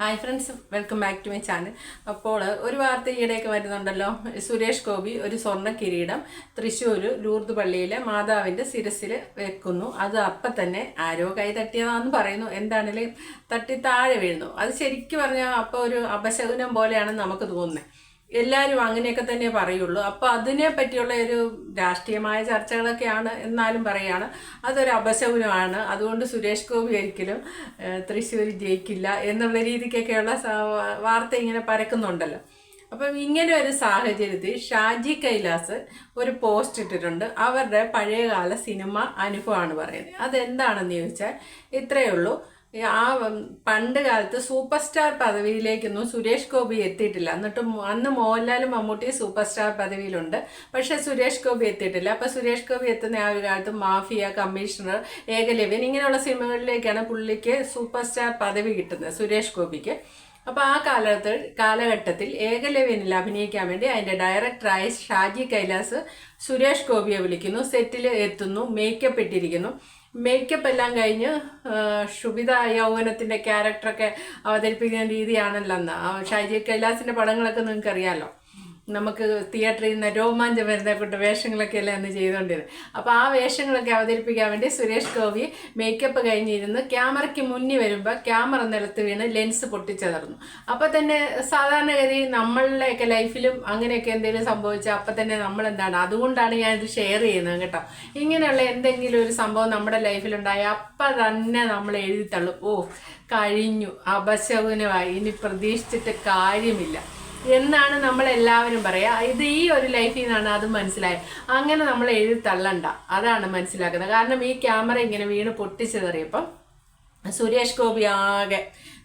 Hi friends welcome back to my channel അപ്പോൾ ഒരു വാർത്ത ഈയിടെയൊക്കെ വരുന്നുണ്ടല്ലോ. സുരേഷ് ഗോപി ഒരു സ്വർണ കിരീടം തൃശ്ശൂർ ലൂർദ് പള്ളിയിലെ മാതാവിന്റെ ശിരസിൽ വെക്കുന്നു. അത് അപ്പം തന്നെ ആരോ കൈ തട്ടിയതാണെന്ന് പറയുന്നു. എന്താണെങ്കിലും തട്ടി താഴെ വീഴുന്നു. അത് ശരിക്കും പറഞ്ഞാൽ അപ്പോൾ ഒരു അപശകുനം പോലെയാണ് നമുക്ക് തോന്നുന്നത് എല്ലാവരും അങ്ങനെയൊക്കെ തന്നെ പറയുള്ളൂ. അപ്പോൾ അതിനെ പറ്റിയുള്ള ഒരു രാഷ്ട്രീയമായ ചർച്ചകളൊക്കെയാണ് എന്നാലും പറയാണ് അതൊരു അപശകുനമാണ്. അതുകൊണ്ട് സുരേഷ് ഗോപി ഒരിക്കലും തൃശ്ശൂർ ജയിക്കില്ല എന്നുള്ള രീതിക്കൊക്കെയുള്ള വാർത്ത ഇങ്ങനെ പരക്കുന്നുണ്ടല്ലോ. അപ്പം ഇങ്ങനെ ഒരു സാഹചര്യത്തിൽ ഷാജി കൈലാസ് ഒരു പോസ്റ്റ് ഇട്ടിട്ടുണ്ട്. അവരുടെ പഴയകാല സിനിമ അനുഭവമാണ് പറയുന്നത്. അതെന്താണെന്ന് ചോദിച്ചാൽ ഇത്രയേ ഉള്ളൂ. ആ പണ്ട് കാലത്ത് സൂപ്പർ സ്റ്റാർ പദവിയിലേക്കൊന്നും സുരേഷ് ഗോപി എത്തിയിട്ടില്ല. എന്നിട്ട് അന്ന് മോഹൻലാലും മമ്മൂട്ടി സൂപ്പർ സ്റ്റാർ പദവിയിലുണ്ട്. പക്ഷെ സുരേഷ് ഗോപി എത്തിയിട്ടില്ല. അപ്പൊ സുരേഷ് ഗോപി എത്തുന്ന ആ ഒരു കാലത്ത് മാഫിയ കമ്മീഷണർ ഏകലവ്യൻ ഇങ്ങനെയുള്ള സിനിമകളിലേക്കാണ് പുള്ളിക്ക് സൂപ്പർ സ്റ്റാർ പദവി കിട്ടുന്നത് സുരേഷ് ഗോപിക്ക്. അപ്പൊ ആ കാലത്ത് കാലഘട്ടത്തിൽ ഏകലവ്യനിൽ അഭിനയിക്കാൻ വേണ്ടി അതിന്റെ ഡയറക്ടറായ ഷാജി കൈലാസ് സുരേഷ് ഗോപിയെ വിളിക്കുന്നു. സെറ്റിൽ എത്തുന്നു മേക്കപ്പ് ഇട്ടിരിക്കുന്നു. മേക്കപ്പ് എല്ലാം കഴിഞ്ഞ് ശുഭിത യൗവനത്തിന്റെ ക്യാരക്ടറൊക്കെ അവതരിപ്പിക്കുന്ന രീതിയാണല്ലോ അന്ന്. ഷൈജി കൈലാസിന്റെ പടങ്ങളൊക്കെ നിങ്ങൾക്ക് അറിയാലോ നമുക്ക് തിയേറ്ററിൽ നിന്ന് രോമാഞ്ചം വരുന്ന കൂട്ട് വേഷങ്ങളൊക്കെ അല്ലേ അന്ന് ചെയ്തുകൊണ്ടിരുന്നത് അപ്പോൾ ആ വേഷങ്ങളൊക്കെ അവതരിപ്പിക്കാൻ വേണ്ടി സുരേഷ് ഗോപി മേക്കപ്പ് കഴിഞ്ഞിരുന്ന്. ക്യാമറയ്ക്ക് മുന്നിൽ വരുമ്പോൾ ക്യാമറ നിലത്ത് വീണ് ലെൻസ് പൊട്ടിച്ചതർന്നു. അപ്പോൾ തന്നെ സാധാരണഗതി നമ്മളുടെയൊക്കെ ലൈഫിലും അങ്ങനെയൊക്കെ എന്തെങ്കിലും സംഭവിച്ചാൽ അപ്പം തന്നെ നമ്മൾ എന്താണ് അതുകൊണ്ടാണ് ഞാനിത് ഷെയർ ചെയ്യുന്നത് കേട്ടോ. ഇങ്ങനെയുള്ള എന്തെങ്കിലും ഒരു സംഭവം നമ്മുടെ ലൈഫിലുണ്ടായ അപ്പം തന്നെ നമ്മൾ എഴുതി തള്ളും. ഓ കഴിഞ്ഞു. അപശകുനമായി. ഇനി പ്രതീക്ഷിച്ചിട്ട് കാര്യമില്ല. എന്നാണ് നമ്മൾ എല്ലാവരും പറയാ. ഇത് ഈ ഒരു ലൈഫിൽ നിന്നാണ് അത് മനസ്സിലായത്. അങ്ങനെ നമ്മൾ എഴുതി തള്ളണ്ട. അതാണ് മനസ്സിലാക്കുന്നത്. കാരണം ഈ ക്യാമറ ഇങ്ങനെ വീണ് പൊട്ടിച്ചെറിയപ്പം സുരേഷ് ഗോപി ആകെ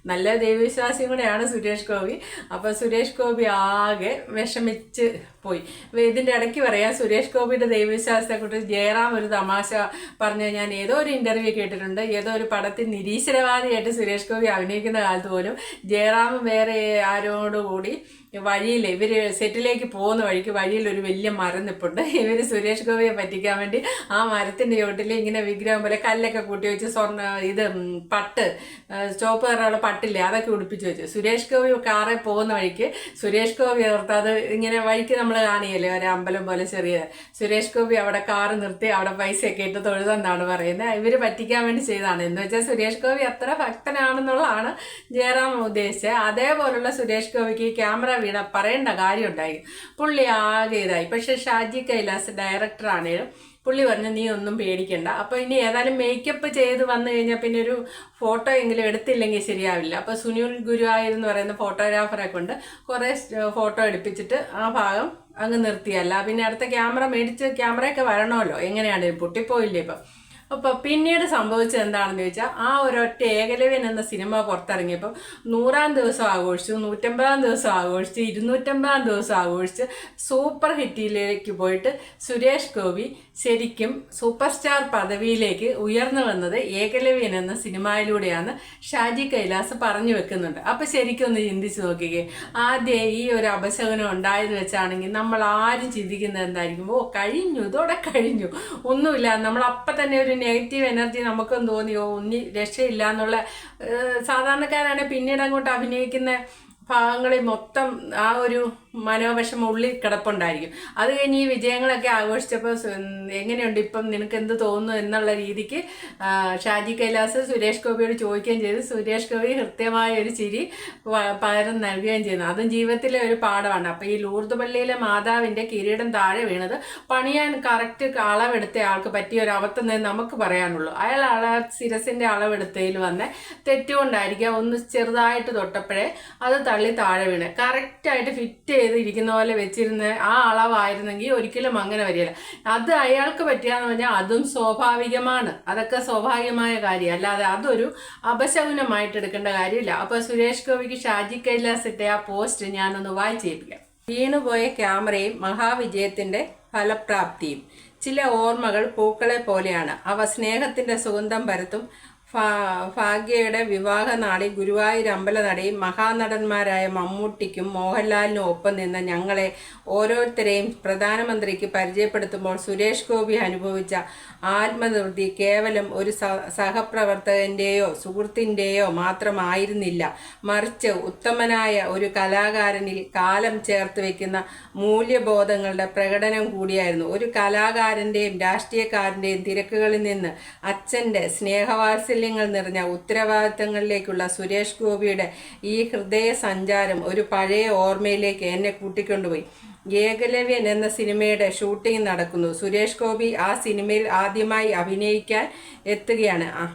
നല്ല ദൈവവിശ്വാസിയും കൂടെയാണ് സുരേഷ് ഗോപി. അപ്പൊ സുരേഷ് ഗോപി ആകെ വിഷമിച്ച് പോയി. ഇതിന്റെ ഇടയ്ക്ക് പറയാം സുരേഷ് ഗോപിയുടെ ദൈവവിശ്വാസത്തെ കുറിച്ച് ജയറാം ഒരു തമാശ പറഞ്ഞു ഞാൻ ഏതോ ഒരു ഇന്റർവ്യൂ കേട്ടിട്ടുണ്ട്. ഏതോ ഒരു പടത്തിൽ നിരീശ്വരവാദിയായിട്ട് സുരേഷ് ഗോപി അഭിനയിക്കുന്ന കാലത്ത് പോലും ജയറാം വേറെ ആരോടുകൂടി വഴിയിൽ ഇവർ സെറ്റിലേക്ക് പോകുന്ന വഴിക്ക് വഴിയിൽ ഒരു വലിയ മരം നിപ്പുണ്ട്. ഇവർ സുരേഷ് ഗോപിയെ പറ്റിക്കാൻ വേണ്ടി ആ മരത്തിന്റെ ചോട്ടിൽ ഇങ്ങനെ വിഗ്രഹം പോലെ കല്ലൊക്കെ കൂട്ടി വെച്ച് സ്വർണ ഇത് പട്ട് സ്റ്റോപ്പ് കയറാനുള്ള പട്ടില്ലേ അതൊക്കെ ഉടുപ്പിച്ച് വെച്ചു. സുരേഷ് ഗോപി കാറിൽ പോകുന്ന വഴിക്ക് സുരേഷ് ഗോപി ഓർത്ത് അത് ഇങ്ങനെ വഴിക്ക് നമ്മൾ കാണിയല്ലേ ഒരു അമ്പലം പോലെ ചെറിയ. സുരേഷ് ഗോപി അവിടെ കാറ് നിർത്തി അവിടെ പൈസയൊക്കെ ഇട്ട് തൊഴുതെന്നാണ് പറയുന്നത്. ഇവർ പറ്റിക്കാൻ വേണ്ടി ചെയ്തതാണ്. എന്ന് വെച്ചാൽ സുരേഷ് ഗോപി അത്ര ഭക്തനാണെന്നുള്ളതാണ് ജയറാം ഉദ്ദേശിച്ചത്. അതേപോലുള്ള സുരേഷ് ഗോപിക്ക് ക്യാമറ വീണ പറയേണ്ട കാര്യം ഉണ്ടായി പുള്ളി ആകെ ഇതായി. പക്ഷെ ഷാജി കൈലാസ് ഡയറക്ടർ ആണേലും പുള്ളി പറഞ്ഞു നീ ഒന്നും പേടിക്കണ്ട. അപ്പോൾ ഇനി ഏതായാലും മേക്കപ്പ് ചെയ്ത് വന്നു കഴിഞ്ഞാൽ പിന്നെ ഒരു ഫോട്ടോ എങ്കിലും എടുത്തില്ലെങ്കിൽ ശരിയാവില്ല. അപ്പോൾ സുനിൽ ഗുരുവായൂർ എന്ന് പറയുന്ന ഫോട്ടോഗ്രാഫറെ കൊണ്ട് കുറേ ഫോട്ടോ എടുപ്പിച്ചിട്ട് ആ ഭാഗം അങ്ങ് നിർത്തിയല്ല പിന്നെ അടുത്ത ക്യാമറ മേടിച്ച് ക്യാമറയൊക്കെ വരണമല്ലോ. എങ്ങനെയാണ്? പൊട്ടിപ്പോയില്ലേ ഇപ്പം? അപ്പൊ പിന്നീട് സംഭവിച്ചത് എന്താണെന്ന് ചോദിച്ചാൽ ആ ഒരൊറ്റ ഏകലവ്യൻ എന്ന സിനിമ പുറത്തിറങ്ങിയപ്പോൾ നൂറാം ദിവസം ആഘോഷിച്ചു നൂറ്റമ്പതാം ദിവസം ആഘോഷിച്ച് ഇരുന്നൂറ്റമ്പതാം ദിവസം ആഘോഷിച്ച് സൂപ്പർ ഹിറ്റിലേക്ക് പോയിട്ട് സുരേഷ് ഗോപി ശരിക്കും സൂപ്പർ സ്റ്റാർ പദവിയിലേക്ക് ഉയർന്നു വന്നത് ഏകലവ്യൻ എന്ന സിനിമയിലൂടെയാണ് ഷാജി കൈലാസ് പറഞ്ഞു വെക്കുന്നുണ്ട്. അപ്പൊ ശരിക്കും ഒന്ന് ചിന്തിച്ചു നോക്കിക്കേ. ആദ്യം ഈ ഒരു അപശകനം ഉണ്ടായത് വെച്ചാണെങ്കിൽ നമ്മൾ ആരും ചിന്തിക്കുന്നത് എന്തായിരിക്കും? ഓ കഴിഞ്ഞു ഇതോടെ കഴിഞ്ഞു. ഒന്നുമില്ല നമ്മൾ അപ്പം തന്നെ ഒരു നെഗറ്റീവ് എനർജി നമുക്കും തോന്നിയോ ഒന്നി രക്ഷയില്ല എന്നുള്ള സാധാരണക്കാരാണ് പിന്നീട് അങ്ങോട്ട് അഭിനയിക്കുന്ന ഭാഗങ്ങളിൽ മൊത്തം ആ ഒരു മനോവിഷമം ഉള്ളിൽ കിടപ്പുണ്ടായിരിക്കും. അത് കഴിഞ്ഞ് ഈ വിജയങ്ങളൊക്കെ ആഘോഷിച്ചപ്പോൾ എങ്ങനെയുണ്ട്? ഇപ്പം നിനക്ക് എന്ത് തോന്നുന്നു എന്നുള്ള രീതിക്ക് ഷാജി കൈലാസ് സുരേഷ് ഗോപിയോട് ചോദിക്കുകയും ചെയ്തു. സുരേഷ് ഗോപി കൃത്യമായ ഒരു ചിരി പകരം നൽകുകയും ചെയ്യുന്നു. അതും ജീവിതത്തിലെ ഒരു പാഠമാണ്. അപ്പം ഈ ലൂർദ് പള്ളിയിലെ മാതാവിന്റെ കിരീടം താഴെ വീണത് പണിയാൻ കറക്റ്റ് അളവെടുത്ത ആൾക്ക് പറ്റിയ ഒരു അബദ്ധം തന്നെ നമുക്ക് പറയാനുള്ളൂ. അയാൾ അള ശിരസിന്റെ അളവെടുത്തതിൽ വന്ന തെറ്റുകൊണ്ടായിരിക്കാം. ഒന്ന് ചെറുതായിട്ട് തൊട്ടപ്പോഴേ അത് തള്ളി താഴെ വീണ്. കറക്റ്റായിട്ട് ഫിറ്റ് ചെയ്ത് ഇരിക്കുന്ന പോലെ വെച്ചിരുന്ന ആ അളവായിരുന്നെങ്കിൽ ഒരിക്കലും അങ്ങനെ വരികയില്ല. അത് അയാൾക്ക് പറ്റിയാന്ന് പറഞ്ഞാൽ അതും സ്വാഭാവികമാണ്. അതൊക്കെ സ്വാഭാവികമായ കാര്യം. അല്ലാതെ അതൊരു അപശകുനമായിട്ട് എടുക്കേണ്ട കാര്യമില്ല. അപ്പൊ സുരേഷ് ഗോപിക്ക് ഷാജി കൈലാസ് ഇട്ട ആ പോസ്റ്റ് ഞാനൊന്ന് വായിച്ചേൽപ്പിക്കാം വീണുപോയ ക്യാമറയും മഹാവിജയത്തിന്റെ ഫലപ്രാപ്തിയും. ചില ഓർമ്മകൾ പൂക്കളെ പോലെയാണ്. അവ സ്നേഹത്തിന്റെ സുഗന്ധം പരത്തും ഭാഗ്യയുടെ വിവാഹ നാളിൽ ഗുരുവായൂർ അമ്പലനടയിൽ മഹാനടന്മാരായ മമ്മൂട്ടിക്കും മോഹൻലാലിനും ഒപ്പം നിന്ന് ഞങ്ങളെ ഓരോരുത്തരെയും പ്രധാനമന്ത്രിക്ക് പരിചയപ്പെടുത്തുമ്പോൾ സുരേഷ് ഗോപി അനുഭവിച്ച ആത്മനിർത്തി കേവലം ഒരു സഹപ്രവർത്തകന്റെയോ സുഹൃത്തിന്റെയോ മാത്രമായിരുന്നില്ല. മറിച്ച് ഉത്തമനായ ഒരു കലാകാരനിൽ കാലം ചേർത്ത് വയ്ക്കുന്ന മൂല്യബോധങ്ങളുടെ പ്രകടനം കൂടിയായിരുന്നു. ഒരു കലാകാരന്റെയും രാഷ്ട്രീയക്കാരന്റെയും തിരക്കുകളിൽ നിന്ന് അച്ഛന്റെ അച്ഛന്റെ സ്നേഹവാത്സല്യങ്ങൾ നിറഞ്ഞ ഉത്തരവാദിത്തങ്ങളിലേക്കുള്ള സുരേഷ് ഗോപിയുടെ ഈ ഹൃദയ സഞ്ചാരം ഒരു പഴയ ഓർമ്മയിലേക്ക് എന്നെ കൂട്ടിക്കൊണ്ടുപോയി ഏകലവ്യൻ എന്ന സിനിമയുടെ ഷൂട്ടിംഗ് നടക്കുന്നു സുരേഷ് ഗോപി ആ സിനിമയിൽ ആദ്യമായി അഭിനയിക്കാൻ എത്തുകയാണ് ആ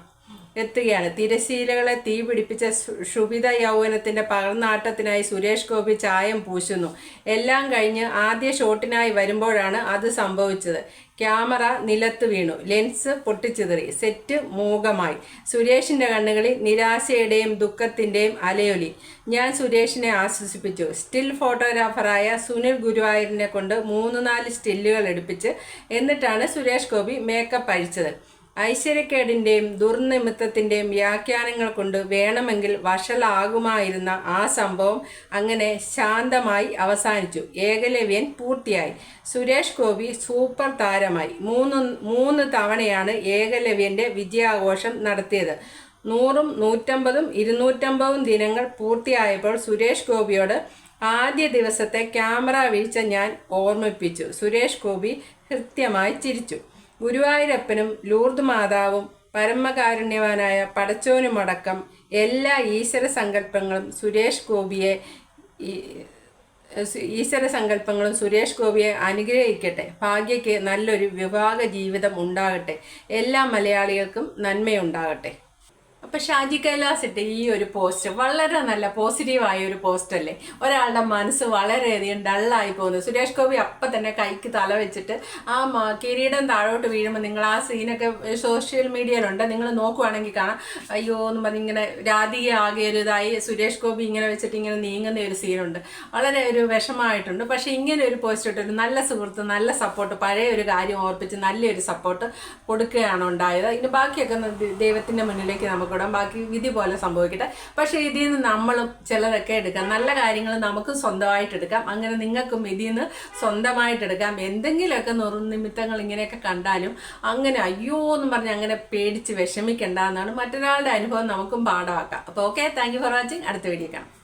എത്തുകയാണ്. തിരശീലകളെ തീ പിടിപ്പിച്ച ക്ഷുഭിത യൗവനത്തിന്റെ പകർന്നാട്ടത്തിനായി സുരേഷ് ഗോപി ചായം പൂശുന്നു. എല്ലാം കഴിഞ്ഞ് ആദ്യ ഷോട്ടിനായി വരുമ്പോഴാണ് അത് സംഭവിച്ചത്. ക്യാമറ നിലത്ത് വീണു. ലെൻസ് പൊട്ടിച്ചിതറി. സെറ്റ് മൂകമായി. സുരേഷിന്റെ കണ്ണുകളിൽ നിരാശയുടെയും ദുഃഖത്തിന്റെയും അലയൊലി. ഞാൻ സുരേഷിനെ ആശ്വസിപ്പിച്ചു. സ്റ്റിൽ ഫോട്ടോഗ്രാഫറായ സുനിൽ ഗുരുവായൂരിനെ കൊണ്ട് മൂന്ന് നാല് സ്റ്റില്ലുകൾ എടുപ്പിച്ച് എന്നിട്ടാണ് സുരേഷ് ഗോപി മേക്കപ്പ് അഴിച്ചത്. ഐശ്വര്യക്കേടിന്റെയും ദുർനിമിത്തത്തിന്റെയും വ്യാഖ്യാനങ്ങൾ കൊണ്ട് വേണമെങ്കിൽ വഷളാകുമായിരുന്ന ആ സംഭവം അങ്ങനെ ശാന്തമായി അവസാനിച്ചു. ഏകലവ്യൻ പൂർത്തിയായി. സുരേഷ് ഗോപി സൂപ്പർ താരമായി. മൂന്ന് മൂന്ന് തവണയാണ് ഏകലവ്യന്റെ വിജയാഘോഷം നടത്തിയത്. നൂറും നൂറ്റമ്പതും ഇരുന്നൂറ്റമ്പതും ദിനങ്ങൾ പൂർത്തിയായപ്പോൾ സുരേഷ് ഗോപിയോട് ആദ്യ ദിവസത്തെ ക്യാമറ വീഴ്ച ഞാൻ ഓർമ്മിപ്പിച്ചു. സുരേഷ് ഗോപി കൃത്യമായി ചിരിച്ചു. ഗുരുവായൂരപ്പനും ലൂർദ് മാതാവും പരമകാരുണ്യവാനായ പടച്ചോനുമടക്കം എല്ലാ ഈശ്വര സങ്കല്പങ്ങളും സുരേഷ് ഗോപിയെ ഈശ്വര സങ്കല്പങ്ങളും സുരേഷ് ഗോപിയെ അനുഗ്രഹിക്കട്ടെ. ഭാഗ്യയ്ക്ക് നല്ലൊരു വിവാഹ ജീവിതം ഉണ്ടാകട്ടെ. എല്ലാ മലയാളികൾക്കും നന്മയുണ്ടാകട്ടെ. അപ്പൊ ഷാജി കൈലാസ് ഇട്ട ഈ ഒരു പോസ്റ്റ് വളരെ നല്ല പോസിറ്റീവായ ഒരു പോസ്റ്റ് അല്ലേ? ഒരാളുടെ മനസ്സ് വളരെയധികം ഡള്ളായി പോകുന്നു. സുരേഷ് ഗോപി അപ്പൊ തന്നെ കൈക്ക് തല വെച്ചിട്ട് ആ കിരീടം താഴോട്ട് വീഴുമ്പോൾ നിങ്ങൾ ആ സീനൊക്കെ സോഷ്യൽ മീഡിയയിലുണ്ട് നിങ്ങൾ നോക്കുവാണെങ്കിൽ കാണാം. അയ്യോ എന്ന് പറഞ്ഞ് ഇങ്ങനെ രാധിക ആകെ ഒരു ഇതായി. സുരേഷ് ഗോപി ഇങ്ങനെ വെച്ചിട്ട് ഇങ്ങനെ നീങ്ങുന്ന ഒരു സീനുണ്ട് വളരെ ഒരു വിഷമമായിട്ടുണ്ട്. പക്ഷെ ഇങ്ങനെ ഒരു പോസ്റ്റ് ഇട്ട് ഒരു നല്ല സുഹൃത്ത് നല്ല സപ്പോർട്ട് പഴയ ഒരു കാര്യം ഓർപ്പിച്ച് നല്ലൊരു സപ്പോർട്ട് കൊടുക്കുകയാണ് ഉണ്ടായത്. ഇനി ബാക്കിയൊക്കെ ദൈവത്തിന്റെ മുന്നിലേക്ക് നമുക്ക് ഇടാം ബാക്കി വിധി പോലെ സംഭവിക്കട്ടെ. പക്ഷെ ഇതിൽ നിന്ന് നമ്മളും ചിലതൊക്കെ എടുക്കാം. നല്ല കാര്യങ്ങൾ നമുക്ക് സ്വന്തമായിട്ട് എടുക്കാം. അങ്ങനെ നിങ്ങൾക്കും ഇതിൽ നിന്ന് സ്വന്തമായിട്ട് എടുക്കാം. എന്തെങ്കിലുമൊക്കെ നിമിത്തങ്ങൾ ഇങ്ങനെയൊക്കെ കണ്ടാലും അങ്ങനെ അയ്യോ എന്ന് പറഞ്ഞ് അങ്ങനെ പേടിച്ച് വിഷമിക്കണ്ട എന്നാണ് മറ്റൊരാളുടെ അനുഭവം നമുക്കും പാഠമാക്കാം. അപ്പോൾ ഓക്കെ താങ്ക് ഫോർ വാച്ചിങ് അടുത്ത വീഡിയോ കാണാം.